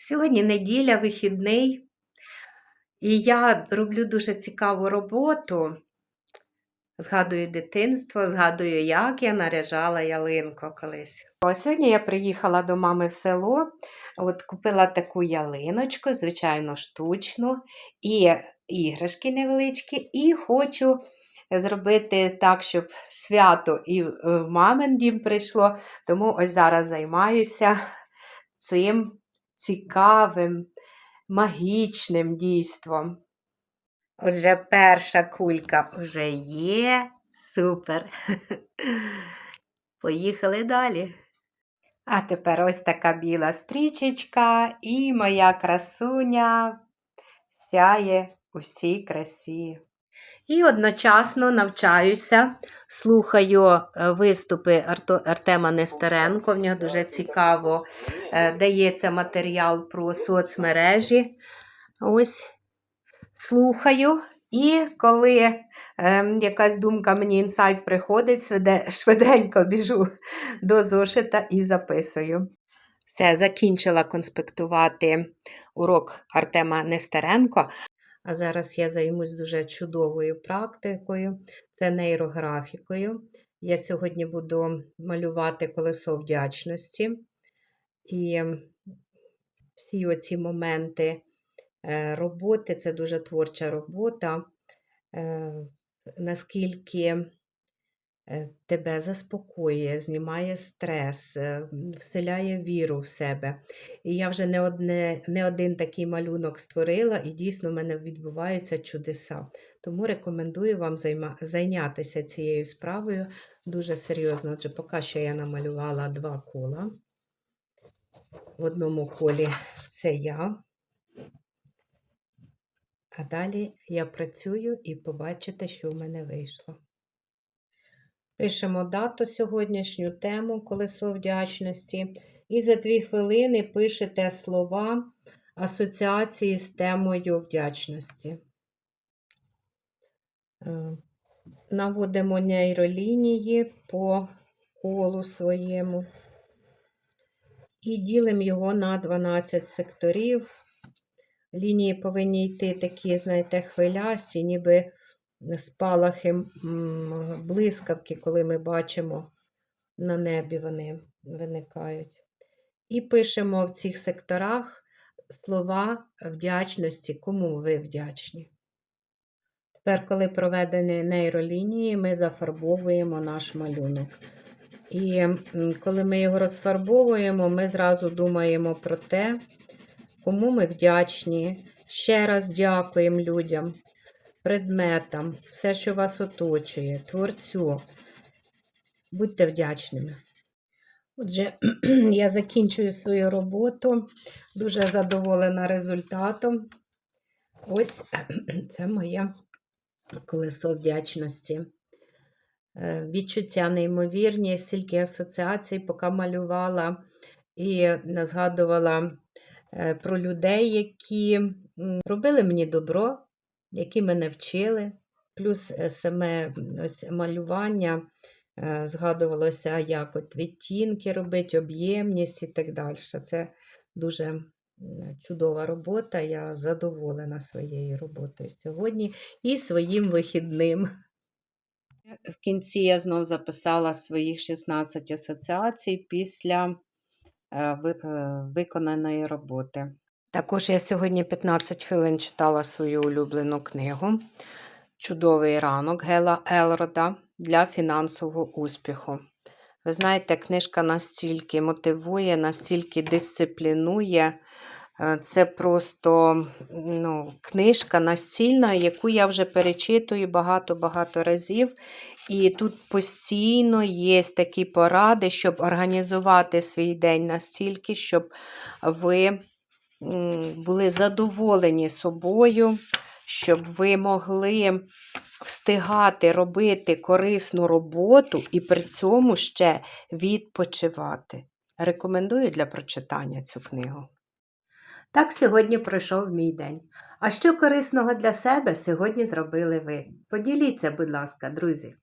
Сьогодні неділя, вихідний, і я роблю дуже цікаву роботу. Згадую дитинство, згадую, як я наряжала ялинку колись. О, сьогодні я приїхала до мами в село, от купила таку ялиночку, звичайно, штучну, і іграшки невеличкі, і хочу зробити так, щоб свято і в мамин дім прийшло. Тому ось зараз займаюся цим цікавим, магічним дійством. Отже, перша кулька вже є. Супер. Поїхали далі. А тепер ось така біла стрічечка, і моя красуня сяє у всій красі. І одночасно навчаюся, слухаю е, виступи Артема Нестеренко. В нього дуже цікаво е, дається матеріал про соцмережі. Ось слухаю. І коли е, якась думка мені інсайт приходить, швиденько біжу до зошита і записую. Все, закінчила конспектувати урок Артема Нестеренко. А зараз я займусь дуже чудовою практикою, це нейрографікою. Я сьогодні буду малювати колесо вдячності. І всі оці моменти е, роботи це дуже творча робота. Е, Наскільки тебе заспокоює, знімає стрес, е, вселяє віру в себе. І я вже не, одне, не один такий малюнок створила, і дійсно в мене відбуваються чудеса. Тому рекомендую вам займа, зайнятися цією справою дуже серйозно. Отже, поки що я намалювала два кола. В одному колі це я. А далі я працюю і побачите, що в мене вийшло. Пишемо дату сьогоднішню тему колесо вдячності. І за дві хвилини пишете слова асоціації з темою вдячності. Е, Наводимо нейролінії по колу своєму і ділимо його на 12 секторів. Лінії повинні йти такі, знаєте, хвилясті, ніби спалахи блискавки, коли ми бачимо на небі вони виникають. І пишемо в цих секторах слова вдячності, кому ви вдячні. Тепер, коли проведені нейролінії, ми зафарбовуємо наш малюнок. І коли ми його розфарбовуємо, ми зразу думаємо про те, кому ми вдячні. Ще раз дякуємо людям, предметам, все, що вас оточує, творцю. Будьте вдячними. Отже, я закінчую свою роботу. Дуже задоволена результатом. Ось це моє колесо вдячності. Е, Відчуття неймовірні, стільки асоціацій, поки малювала і згадувала е, про людей, які робили мені добро, які мене вчили. Плюс е, саме ось малювання е, згадувалося, як от відтінки робити, об'ємність і так далі. Це дуже чудова робота. Я задоволена своєю роботою сьогодні і своїм вихідним. В кінці я знов записала своїх 16 асоціацій після е, ви- виконаної роботи. Також я сьогодні 15 хвилин читала свою улюблену книгу Чудовий ранок Гела Елрода для фінансового успіху. Ви знаєте, книжка настільки мотивує, настільки дисциплінує. Е, Це просто ну, книжка настільна, яку я вже перечитую багато-багато разів. І тут постійно є такі поради, щоб організувати свій день настільки, щоб ви були задоволені собою, щоб ви могли встигати робити корисну роботу і при цьому ще відпочивати. Рекомендую для прочитання цю книгу. Так сьогодні пройшов мій день. А що корисного для себе сьогодні зробили ви? Поділіться, будь ласка, друзі.